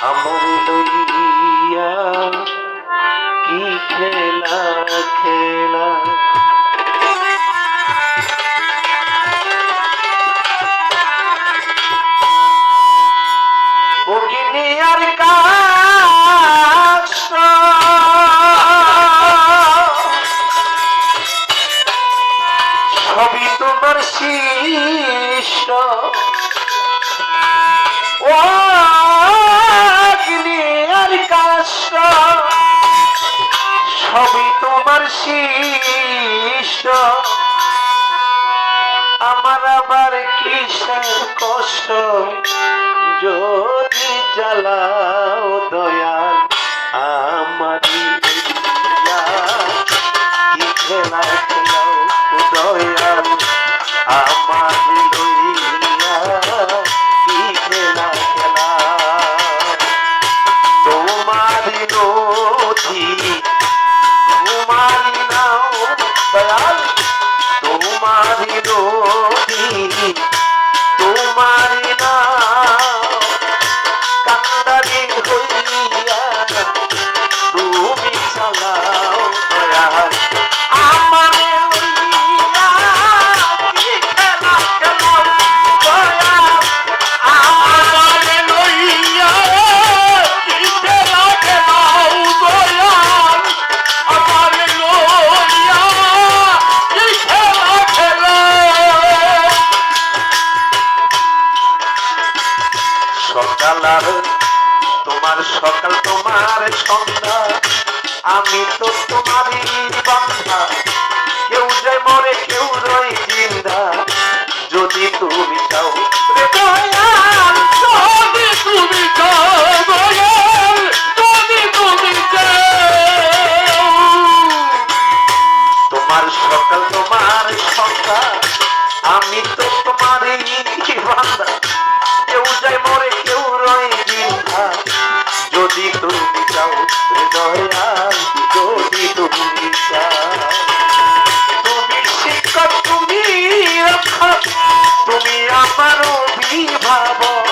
আমার লইয়া কি খেলা খেলা আর কাশ সবই তোমার শিষ্য ও সবই তোমার শিষ্য। আমার আবার কিসের কষ্ট? যদি জ্বালাও দয়াল আমারি খেলা খেলাও দয়াল আমারি তোমারি সকাল তোমার সন্ধ্যা। আমি তো তোমারই বান্ধা। কেউ যায় মরে, কেউ রয় জিন্দা। যদি তুমি চাও তোমার সকাল তোমার সন্ধ্যা। আমি তো তোমারই বান্ধা। কেউ যায় মরে, কেউ বিন্ধা যদি তুমি চাও হৃদয়াল যদি তুমি চাও। তুমি শিক্ষক তুমি রক্ষক তুমি আমার অভিভাবক।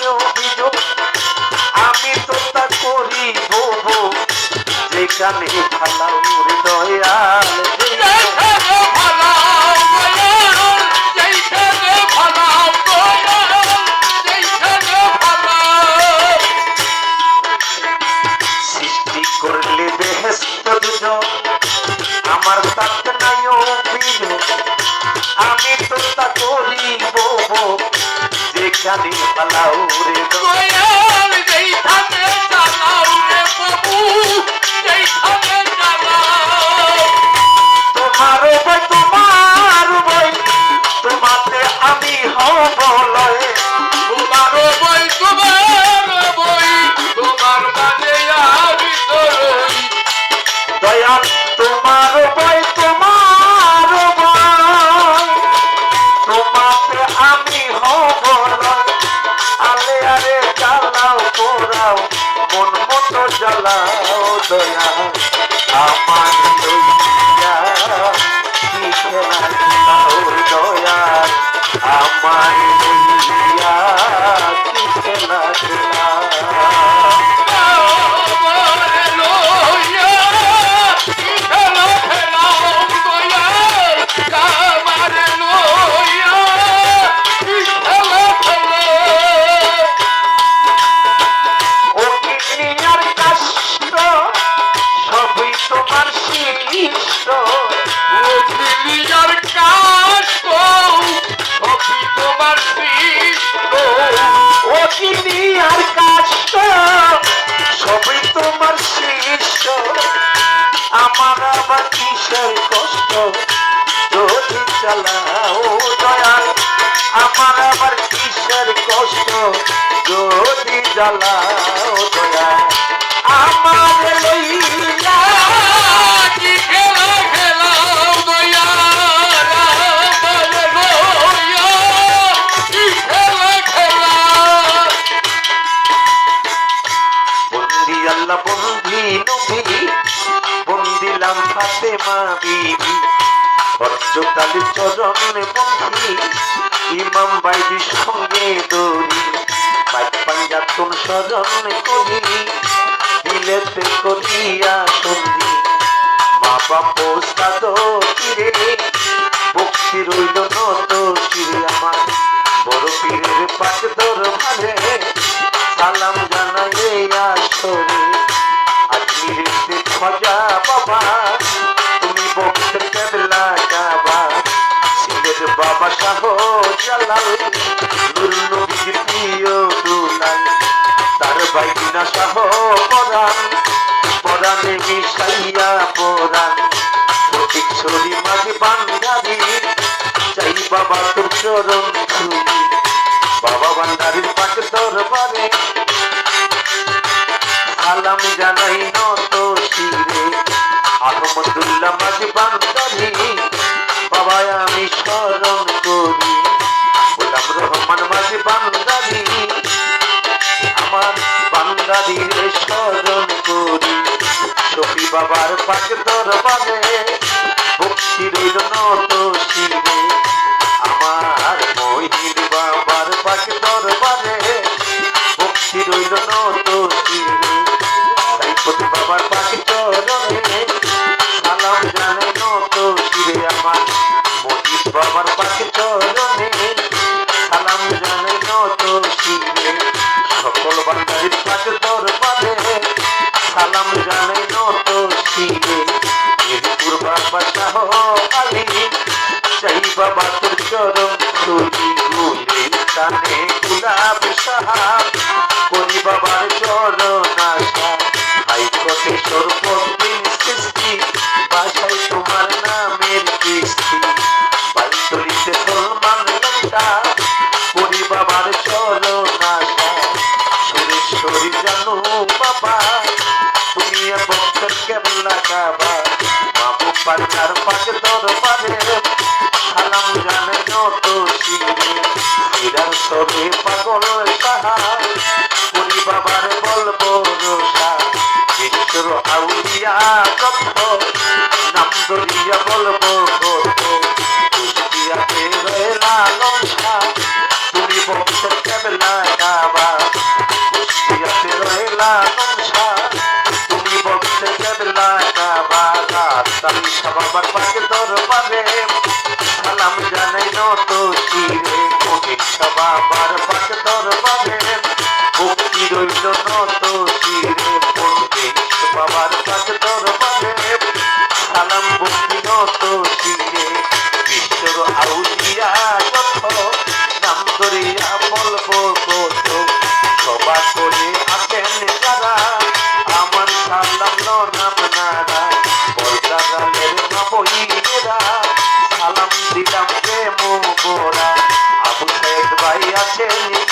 you. যেখানে ফালাও রে দয়াল আমার লইয়া কি খেলা খেলাও আমার লইয়া কি তোমার শিষ্য, আমার আবার কিসের কষ্ট? যদি চালাও দয়াল, আমার আবার কিসের কষ্ট? যদি জ্বালাও দয়াল, আমার লইয়া হরজকাল চরণ বন্ধি ইমাম সঙ্গে দৌড়ি পাঁচ করি করিয়া মা ভক্তি রইল নত আমার বড় পীরের পাক দরবারে শাহ জালাল নুর নবীর প্রিয় দুলাল তার বাইনা শাহ পরাণ পরাণে মিশাইয়া পরাণ প্রতীক ছড়ি মাঝে বান্ধারি চাই বাবা, আমি স্মরণ করি গোলাম রহমান মাঝে বান্দারি আমার বান্দারির স্মরণ করি। সফি বাবার পাক দরবারে বাবা তোর চরণ ছবি গুলে কানে গুলাব সাহাব। করি বাবার চরণ আশা হাইকোর্টে সর্বদিন সৃষ্টি, বাসায় তোমার নামের কৃষ্টি। বাইতলিতে সলমান লঙ্কা করি বাবার চরণ আশা সুরেশ্বরী জানো বাবা তুমি বক্তর কেবলা কাবা। বাবু পাচার পাক দরবারে হীরার সবে পাগল সাহা করি বাবার বলব রোষা আউলিয়া রইল নত শিরে পড়বে বাবার পাকে দরবারে সালাম ভক্তি নত শিরে বিশ্বর আউলিয়া যত নাম করিয়া বলব কত সবা করে আসেন যারা আমার সালাম নাম নারা বলতা গালের সালাম দিলাম প্রেম গোরা আবু সাহেব ভাই আছেন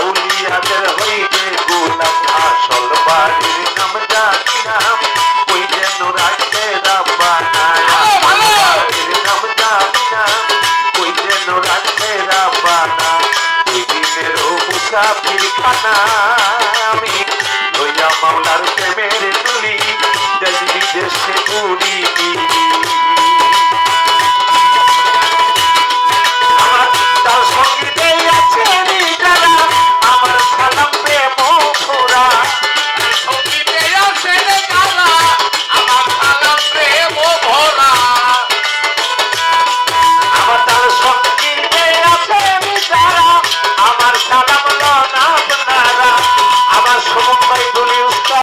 আউলিয়াদের হইবে গুলাম আসল বাড়ির নাম জানি নাম ওই যেন রাখে রাব্বা নাম জানি নাম ওই যেন রাখে রাব্বা না ওই দিনের ও মুসাফির খানা আমি লইয়া মাওলার প্রেমের তুলি দেশ বিদেশে উড়ি সংগীত